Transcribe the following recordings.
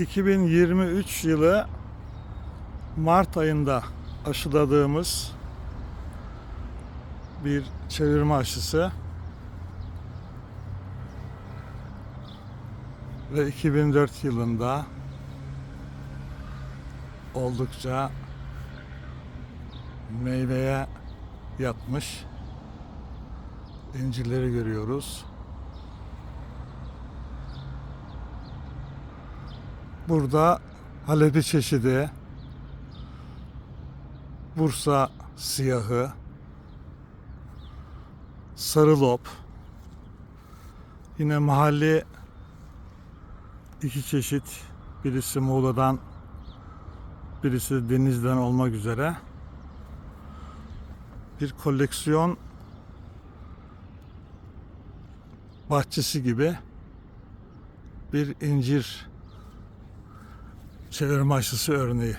2023 yılı Mart ayında aşıladığımız bir çevirme aşısı ve 2004 yılında oldukça meyveye yatmış incirleri görüyoruz. Burada Halebi çeşidi, Bursa siyahı, sarı lop, yine mahalli iki çeşit, birisi Muğla'dan, birisi Deniz'den olmak üzere. Bir koleksiyon bahçesi gibi bir incir çevirme aşısı örneği.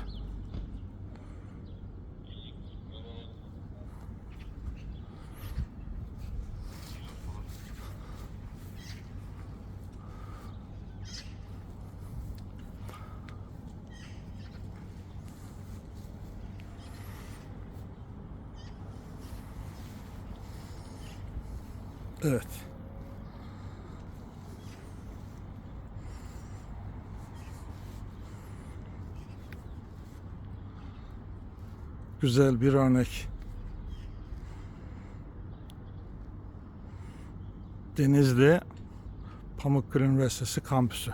Evet. Güzel bir örnek. Denizli Pamukkale Üniversitesi kampüsü.